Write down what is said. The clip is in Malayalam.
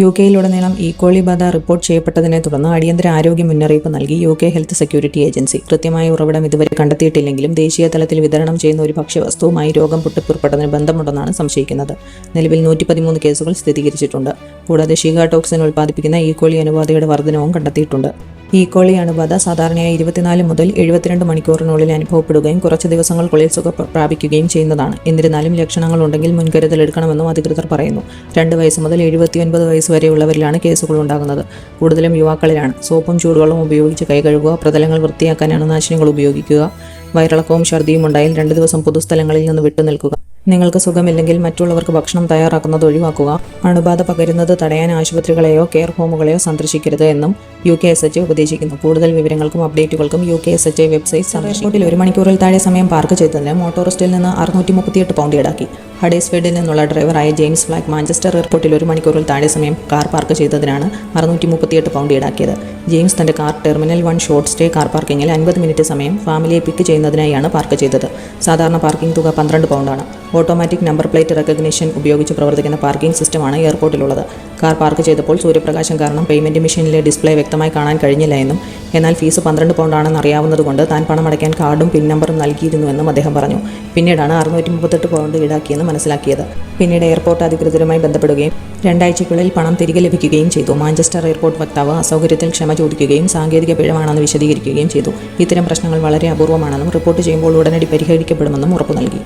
യു കെയിലുടനീളം ഈക്കോളി ബാധ റിപ്പോർട്ട് ചെയ്യപ്പെട്ടതിനെ തുടർന്ന് അടിയന്തര ആരോഗ്യ മുന്നറിയിപ്പ് നൽകി U K health security agency. കൃത്യമായ ഉറവിടം ഇതുവരെ കണ്ടെത്തിയിട്ടില്ലെങ്കിലും ദേശീയ തലത്തിൽ വിതരണം ചെയ്യുന്ന ഒരു ഭക്ഷ്യവസ്തുവുമായി രോഗം പൊട്ടിപ്പുറപ്പെട്ടതിന് ബന്ധമുണ്ടെന്നാണ് സംശയിക്കുന്നത്. നിലവിൽ നൂറ്റി പതിമൂന്ന് കേസുകൾ സ്ഥിരീകരിച്ചിട്ടുണ്ട്. കൂടാതെ ഷീഗ ടോക്സിൻ ഉൽപ്പാദിപ്പിക്കുന്ന ഈക്കോളി അനുപാതയുടെ വർധനവും കണ്ടെത്തിയിട്ടുണ്ട്. ഈക്കോളി അണുബാധ സാധാരണയായി ഇരുപത്തിനാല് മുതൽ എഴുപത്തിരണ്ട് മണിക്കൂറിനുള്ളിൽ അനുഭവപ്പെടുകയും കുറച്ച് ദിവസങ്ങൾക്കുള്ളിൽ സുഖ പ്രാപിക്കുകയും ചെയ്യുന്നതാണ്. എന്നിരുന്നാലും ലക്ഷണങ്ങൾ ഉണ്ടെങ്കിൽ മുൻകരുതൽ എടുക്കണമെന്നും അധികൃതർ പറയുന്നു. രണ്ട് വയസ്സ് മുതൽ എഴുപത്തിയൊൻപത് വയസ്സ് വരെയുള്ളവരിലാണ് കേസുകൾ ഉണ്ടാകുന്നത്. കൂടുതലും യുവാക്കളിലാണ്. സോപ്പും ചൂടുവെള്ളം ഉപയോഗിച്ച് കൈ കഴുകുക പ്രതലങ്ങൾ വൃത്തിയാക്കാൻ അണുനാശിനികൾ ഉപയോഗിക്കുക. വയറിളക്കവും ഛർദിയും ഉണ്ടായാൽ രണ്ട് ദിവസം പൊതുസ്ഥലങ്ങളിൽ നിന്ന് വിട്ടുനിൽക്കുക. നിങ്ങൾക്ക് സുഖമില്ലെങ്കിൽ മറ്റുള്ളവർക്ക് ഭക്ഷണം തയ്യാറാക്കുന്നത് ഒഴിവാക്കുക. അണുബാധ പകരുന്നത് തടയാൻ ആശുപത്രികളെയോ കെയർ ഹോമുകളെയോ സന്ദർശിക്കരുത് എന്നും യു കെ എസ് എച്ച് ഉപദേശിക്കുന്നു. കൂടുതൽ വിവരങ്ങൾക്കും അപ്ഡേറ്റുകൾക്കും U K S H website സന്ദർശിക്കോട്ടിൽ ഒരു മണിക്കൂറിൽ താഴെ സമയം പാർക്ക് ചെയ്തതിന് മോട്ടോറിസ്റ്റിൽ നിന്ന് അറുന്നൂറ്റി മുപ്പത്തിയെട്ട് പൗണ്ട് ഈടാക്കി. ഹഡേസ്ഫീൽഡിൽ നിന്നുള്ള ഡ്രൈവറായ ജെയിംസ് ഫ്ലാക്ക് മാഞ്ചസ്റ്റർ എയർപോർട്ടിൽ ഒരു മണിക്കൂറിൽ താഴെ സമയം കാർ പാർക്ക് ചെയ്തതിനാണ് അറുന്നൂറ്റി മുപ്പത്തിയെട്ട് പൗണ്ട് ഈടാക്കിയത്. ജെയിംസ് തന്റെ car terminal one short stay car പാർക്കിങ്ങിൽ അൻപത് മിനിറ്റ് സമയം ഫാമിലിയെ പിക്ക് ചെയ്യുന്നതിനായാണ് പാർക്ക് ചെയ്തത്. സാധാരണ പാർക്കിംഗ് തുക പന്ത്രണ്ട് പൗണ്ടാണ്. ഓട്ടോമാറ്റിക് നമ്പർ പ്ലേറ്റ് റെക്കഗ്നിഷൻ ഉപയോഗിച്ച് പ്രവർത്തിക്കുന്ന പാർക്കിംഗ് സിസ്റ്റമാണ് എയർപോർട്ടിലുള്ളത്. കാർ പാർക്ക് ചെയ്തപ്പോൾ സൂര്യപ്രകാശം കാരണം പേയ്മെന്റ് മെഷീനിലെ ഡിസ്പ്ലേ വ്യക്തമായി കാണാൻ കഴിഞ്ഞില്ല എന്നും എന്നാൽ ഫീസ് പന്ത്രണ്ട് പൗണ്ടാണെന്ന് അറിയാവുന്നതുകൊണ്ട് താൻ പണമടയ്ക്കാൻ കാർഡും പിൻ നമ്പറും നൽകിയിരുന്നുവെന്നും അദ്ദേഹം പറഞ്ഞു. പിന്നീടാണ് അറുന്നൂറ്റി മുപ്പത്തെട്ട് പൗണ്ട് ഈടാക്കിയെന്ന് മനസ്സിലാക്കിയത്. പിന്നീട് എയർപോർട്ട് അധികൃതരുമായി ബന്ധപ്പെടുകയും രണ്ടാഴ്ചയ്ക്കുള്ളിൽ പണം തിരികെ ലഭിക്കുകയും ചെയ്തു. മാഞ്ചസ്റ്റർ എയർപോർട്ട് വക്താവ് അസൗകര്യത്തിൽ ക്ഷമ ചോദിക്കുകയും സാങ്കേതിക പിഴവാണെന്ന് വിശദീകരിക്കുകയും ചെയ്തു. ഇത്തരം പ്രശ്നങ്ങൾ വളരെ അപൂർവമാണെന്നും റിപ്പോർട്ട് ചെയ്യുമ്പോൾ ഉടനടി പരിഹരിക്കപ്പെടുമെന്നും ഉറപ്പു നൽകി